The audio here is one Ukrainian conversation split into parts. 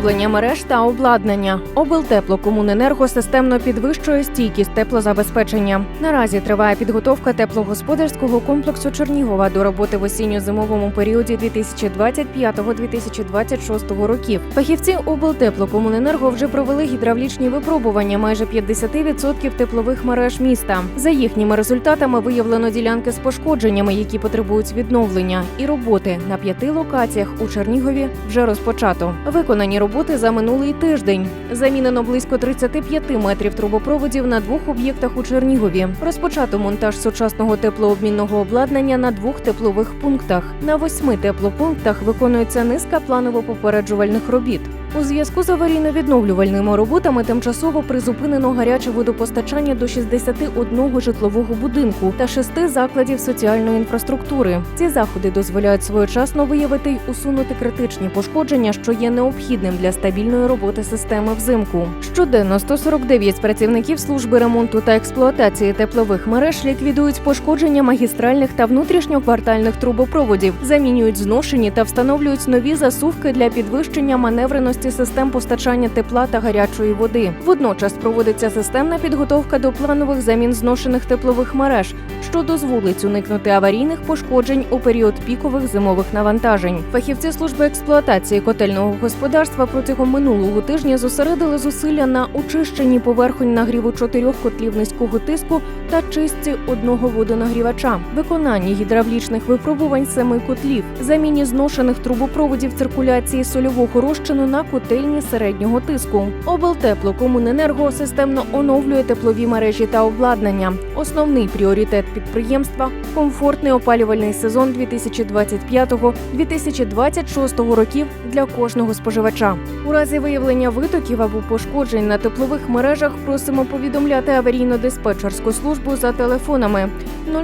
відновлення мереж та обладнання. Облтеплокомуненерго системно підвищує стійкість теплозабезпечення. Наразі триває підготовка теплогосподарського комплексу Чернігова до роботи в осінньо-зимовому періоді 2025-2026 років. Фахівці облтеплокомуненерго вже провели гідравлічні випробування майже 50% теплових мереж міста. За їхніми результатами виявлено ділянки з пошкодженнями, які потребують відновлення, і роботи на п'яти локаціях у Чернігові вже розпочато. Виконані роботи за минулий тиждень. Замінено близько 35 метрів трубопроводів на двох об'єктах у Чернігові. Розпочато монтаж сучасного теплообмінного обладнання на двох теплових пунктах. На восьми теплопунктах виконується низка планово-попереджувальних робіт. У зв'язку з аварійно-відновлювальними роботами тимчасово призупинено гаряче водопостачання до 61 житлового будинку та шести закладів соціальної інфраструктури. Ці заходи дозволяють своєчасно виявити й усунути критичні пошкодження, що є необхідним для стабільної роботи системи взимку. Щоденно 149 працівників служби ремонту та експлуатації теплових мереж ліквідують пошкодження магістральних та внутрішньоквартальних трубопроводів, замінюють зношені та встановлюють нові засувки для підвищення маневреності систем постачання тепла та гарячої води. Водночас проводиться системна підготовка до планових замін зношених теплових мереж, що дозволить уникнути аварійних пошкоджень у період пікових зимових навантажень. Фахівці служби експлуатації котельного господарства протягом минулого тижня зосередили зусилля на очищенні поверхонь нагріву чотирьох котлів низького тиску та чистці одного водонагрівача, виконанні гідравлічних випробувань семи котлів, заміні зношених трубопроводів циркуляції сольового розчину на котельні середнього тиску. Облтеплокомуненерго системно оновлює теплові мережі та обладнання. Основний пріоритет підприємства комфортний опалювальний сезон 2025-2026 років для кожного споживача. У разі виявлення витоків або пошкоджень на теплових мережах просимо повідомляти аварійно-диспетчерську службу за телефонами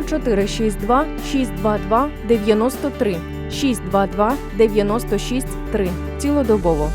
0462 622 93 622 96 3 цілодобово.